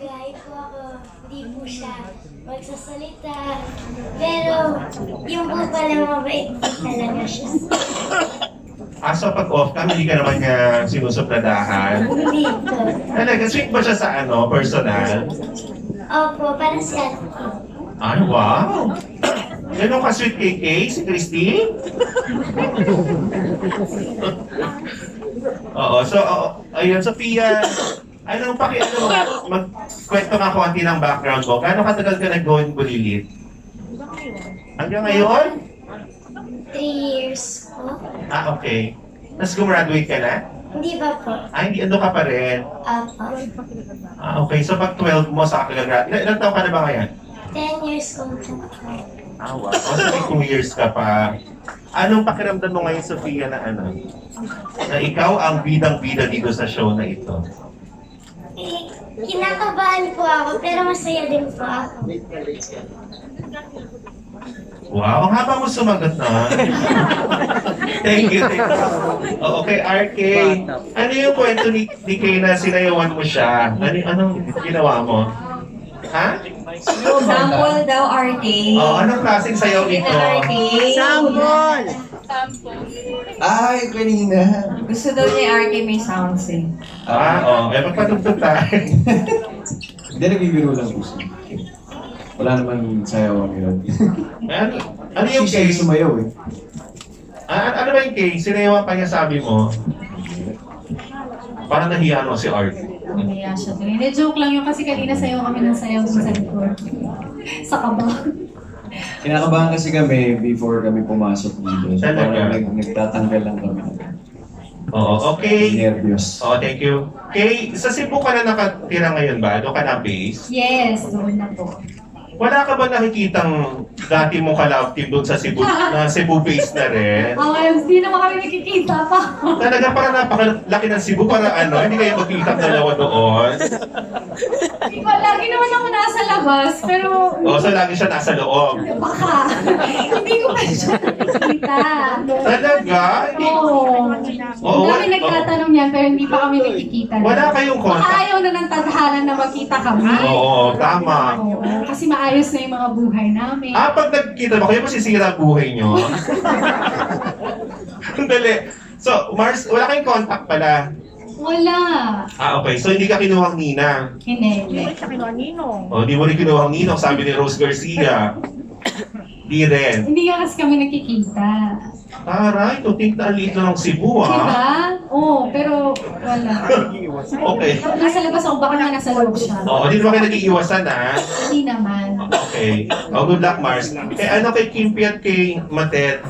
Magahay po ako. Hindi po siya magsasalita. Pero yung po pala mabait po talaga siya. Ah, so pag off cam, hindi ka naman niya sinusupladahan. Hindi po. Talaga, sweet ba siya sa ano, personal? Opo, parang si Ate. Ay, wow! Ganun ka sweet kay Kay, si Christine? Oo, so, oo, ayun, Sophia, anong paki, ano, magkwento nga konti ng background mo. Gano'ng katagal ka nag-going bulilit? Hanggang ngayon? Three years po. Ah, okay. Tapos gumraduate ka na? Hindi ba po? Ah, hindi, ano ka pa rin? Opo. Ah, okay. So, pag 12 mo sa kagagrad, ilan, ilan taon ka na ba ngayon? Ten years old po. Ah, wow. O, so, may 2 years ka pa. Anong pakiramdam mo ngayon, Sofia, na ano? Na ikaw ang bidang-bida dito sa show na ito? Kinakabahan po ako, pero masaya din po ako. Wow, ang haba mo sumagot na. thank you, thank you. Oh, okay, RK. Ano yung kwento ni, ni Kay na sinayawan mo siya? Ano, anong ginawa mo? Ha? Sample daw, RK. Oh, anong klaseng sayaw ito? RK. Sample! Ay, kanina. Gusto daw niya RK may sounds eh. Ah, oh, eh, magpatugtog tayo. Hindi, nagbibiro lang siya. Wala naman sayawan yun. ano, ano yung Siya Kay? yung sumayaw eh. Ah, ano ba yung Kay? Sinayawan pa niya sabi mo? Parang nahiya mo si RK. Umiya siya tuloy. Hindi, joke lang yun kasi kanina sayaw kami ng sayaw dun sa likod. sa kaba. Kinakabahan kasi kami before kami pumasok dito. So, parang nag, nagtatanggal lang kami. Oo, okay. Nervyos. Oh, thank you. Kay, sa Cebu ka na nakatira ngayon ba? Doon ka na base? Yes, doon na po. Wala ka ba nakikitang dati mo ka-love team doon sa Cebu, na Cebu base na rin? Hindi naman kami nakikita pa. Talaga parang napakalaki ng Cebu para ano, hindi kayo magkita dalawa doon. Ko, lagi naman ako nasa labas, pero O, so lagi siya nasa loob. baka. hindi ko pa siya nakikita. Talaga? Oo. Oo, Ang nagtatanong yan, pero hindi pa kami nakikita. Wala kayong contact? ayaw na ng tadhana na magkita kami. Oo, tama. Oo, kasi maayos na yung mga buhay namin. Ah, pag nagkita ba kayo, masisira ang buhay nyo? Dali. So, Mars, wala kayong contact pala. Wala. Ah, okay. So, hindi ka kinuhang Nina. Hindi. O, di mo rin kinuhang Ninong, sabi ni Rose Garcia. Di rin. Hindi nga kasi kami nakikita. Taray, to think na na ng Cebu, ah. Diba? Oo, pero wala. Okay. Nasa labas ako, baka nga nasa loob siya. Oo, di ba kayo nag-iiwasan, ha? Hindi naman. Okay. Oh, good luck, Mars. Eh, ano kay Kimpi at kay Matet?